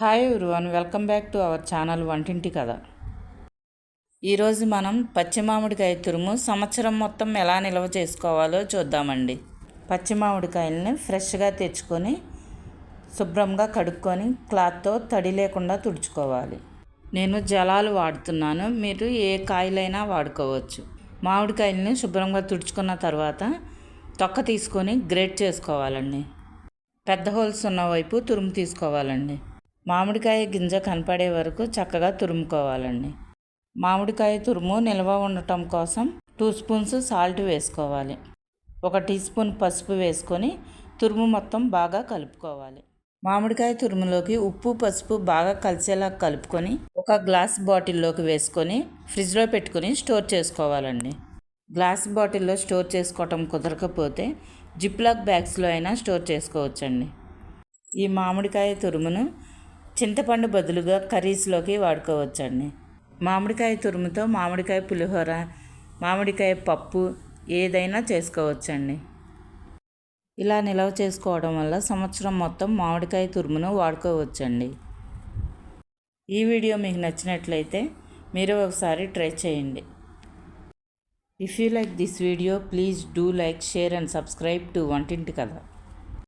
Hi everyone welcome back to our channel Vantinti Katha. ఈరోజు మనం పచ్చి మామిడికాయ తురుము సంవత్సరం మొత్తం ఎలా నిల్వ చేసుకోవాలో చూద్దామండి. పచ్చి మామిడికాయలని ఫ్రెష్గా తెచ్చుకొని శుభ్రంగా కడుక్కొని క్లాత్తో తడి లేకుండా తుడుచుకోవాలి. నేను జలాలు వాడుతున్నాను మీరు ఏ కాయలైనా వాడుకోవచ్చు. మామిడికాయలని శుభ్రంగా తుడుచుకున్న తర్వాత తొక్క తీసుకొని గ్రేట్ చేసుకోవాలండి. పెద్ద హోల్స్ ఉన్న వైపు తురుము తీసుకోవాలండి. మామిడికాయ గింజ కనపడే వరకు చక్కగా తురుముకోవాలండి. మామిడికాయ తురుము నిల్వ ఉండటం కోసం టూ స్పూన్స్ సాల్ట్ వేసుకోవాలి. ఒక టీ స్పూన్ పసుపు వేసుకొని తురుము మొత్తం బాగా కలుపుకోవాలి. మామిడికాయ తురుములోకి ఉప్పు పసుపు బాగా కలిసేలా కలుపుకొని ఒక గ్లాస్ బాటిల్లోకి వేసుకొని ఫ్రిడ్జ్లో పెట్టుకొని స్టోర్ చేసుకోవాలండి. గ్లాస్ బాటిల్లో స్టోర్ చేసుకోవటం కుదరకపోతే జిప్లాక్ బ్యాగ్స్లో అయినా స్టోర్ చేసుకోవచ్చండి. ఈ మామిడికాయ తురుమును చింతపండు బదులుగా కర్రీస్లోకి వాడుకోవచ్చండి. మామిడికాయ తురుముతో మామిడికాయ పులిహోర మామిడికాయ పప్పు ఏదైనా చేసుకోవచ్చండి. ఇలా నిల్వ చేసుకోవడం వల్ల సంవత్సరం మొత్తం మామిడికాయ తురుమును వాడుకోవచ్చండి. ఈ వీడియో మీకు నచ్చినట్లయితే మీరు ఒకసారి ట్రై చేయండి. If you like this video please do like share and subscribe to Vantinti Katha